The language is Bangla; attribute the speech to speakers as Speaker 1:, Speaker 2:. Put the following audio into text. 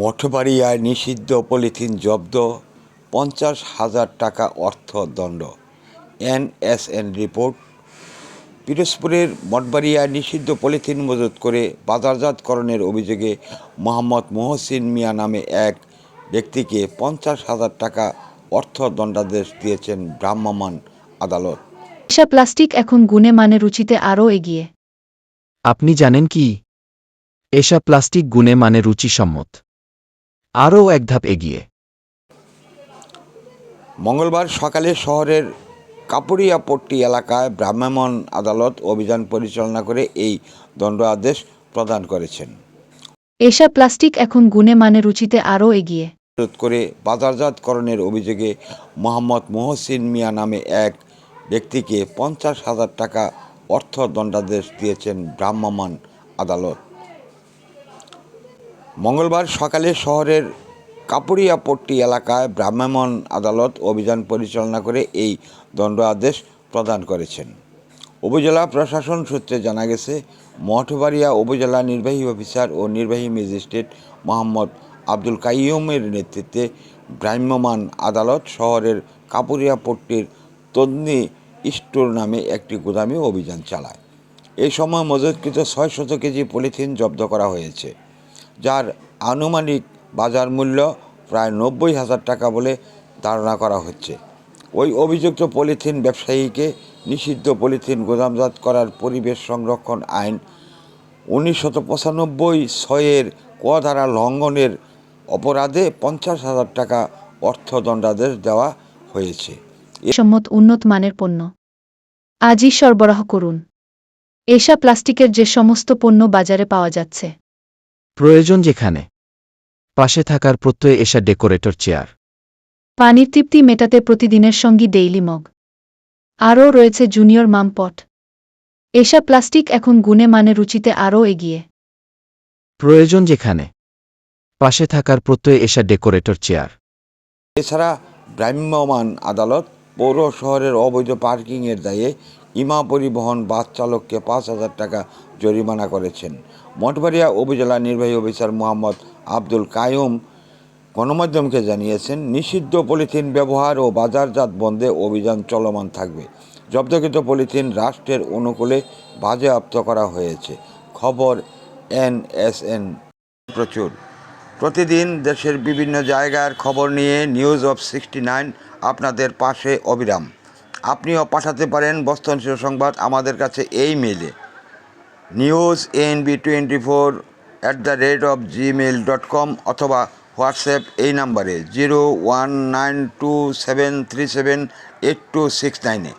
Speaker 1: মঠবাড়িয়ায় নিষিদ্ধ পলিথিন জব্দ পঞ্চাশ হাজার টাকা অর্থ অর্থদণ্ড এনএসএন রিপোর্ট। পিরোজপুরের মঠবাড়িয়ায় নিষিদ্ধ পলিথিন মজুত করে বাজারজাতকরণের অভিযোগে মোহাম্মদ মোহসিন মিয়া নামে এক ব্যক্তিকে পঞ্চাশ হাজার টাকা অর্থদণ্ডাদেশ দিয়েছেন ভ্রাম্যমাণ আদালত।
Speaker 2: এসা প্লাস্টিক এখন গুণে মানে রুচিতে আরও এগিয়ে।
Speaker 3: আপনি জানেন কি? এসা প্লাস্টিক গুণে মানে রুচিসম্মত। আরও এক ধাপ এগিয়ে।
Speaker 1: মঙ্গলবার সকালে শহরের কাপুরিয়াপট্টি এলাকায় ভ্রাম্যমাণ আদালত অভিযান পরিচালনা করে এই দণ্ড আদেশ প্রদান করেছেন।
Speaker 2: এসা প্লাস্টিক এখন গুণে মানে রুচিতে আরও এগিয়ে।
Speaker 1: বিরোধ করে বাজারজাতকরণের অভিযোগে মোহাম্মদ মোহসিন মিয়া নামে এক ব্যক্তিকে পঞ্চাশ হাজার টাকা অর্থ দণ্ডাদেশ দিয়েছেন ভ্রাম্যমাণ আদালত। মঙ্গলবার সকালে শহরের কাপুরিয়াপট্টি এলাকায় ভ্রাম্যমাণ আদালত অভিযান পরিচালনা করে এই দণ্ড আদেশ প্রদান করেছেন। উপজেলা প্রশাসন সূত্রে জানা গেছে, মঠবাড়িয়া উপজেলা নির্বাহী অফিসার ও নির্বাহী ম্যাজিস্ট্রেট মোহাম্মদ আব্দুল কাইয়ুমের নেতৃত্বে ভ্রাম্যমাণ আদালত শহরের কাপুরিয়াপট্টির তন্নি স্টোর নামে একটি গুদামে অভিযান চালায়। এই সময় মজুতকৃত ছয় শত কেজি পলিথিন জব্দ করা হয়েছে। যার আনুমানিক বাজার মূল্য প্রায় নব্বই হাজার টাকা বলে ধারণা করা হচ্ছে। ওই অভিযুক্ত পলিথিন ব্যবসায়ীকে নিষিদ্ধ পলিথিন গোদামজাত করার পরিবেশ সংরক্ষণ আইন উনিশশত পঁচানব্বই ছয়ের ক লঙ্ঘনের অপরাধে পঞ্চাশ হাজার টাকা অর্থদণ্ডাদেশ দেওয়া হয়েছে।
Speaker 2: সম্মত উন্নত মানের পণ্য। আজই সরবরাহ করুন। এসা প্লাস্টিকের যে সমস্ত পণ্য বাজারে পাওয়া যাচ্ছে।
Speaker 3: প্রয়োজন যেখানে। পাশে থাকার প্রত্যয়ে এসা ডেকোরেটর চেয়ার।
Speaker 2: পানির তৃপ্তি মেটাতে প্রতিদিনের সঙ্গী ডেইলি মগ। আরও রয়েছে জুনিয়র মামপট। এসা প্লাস্টিক এখন গুণে মানে রুচিতে আরও এগিয়ে।
Speaker 3: প্রয়োজন যেখানে। পাশে থাকার প্রত্যয়ে এসা ডেকোরেটর চেয়ার।
Speaker 1: এছাড়া ভ্রাম্যমাণ আদালত পৌর শহরের অবৈধ পার্কিংয়ের দায়ে ইমা পরিবহন বাস চালককে পাঁচ হাজার টাকা জরিমানা করেছেন। মঠবাড়িয়া উপজেলা নির্বাহী অফিসার মোহাম্মদ আব্দুল কায়ুম গণমাধ্যমকে জানিয়েছেন, নিষিদ্ধ পলিথিন ব্যবহার ও বাজারজাত বন্ধে অভিযান চলমান থাকবে। জব্দকৃত পলিথিন রাষ্ট্রের অনুকূলে বাজেয়াপ্ত করা হয়েছে। খবর এনএসএন প্রচুর। প্রতিদিন দেশের বিভিন্ন জায়গার খবর নিয়ে নিউজ অফ সিক্সটি নাইন আপনাদের পাশে, অবিরাম। আপনিও পাঠাতে পারেন বস্তনশীল সংবাদ আমাদের কাছে এই মেলে news NB twenty four at the rate of Gmail dot com অথবা হোয়াটসঅ্যাপ এই নাম্বারে zero one nine two seven three seven eight two six নাইনে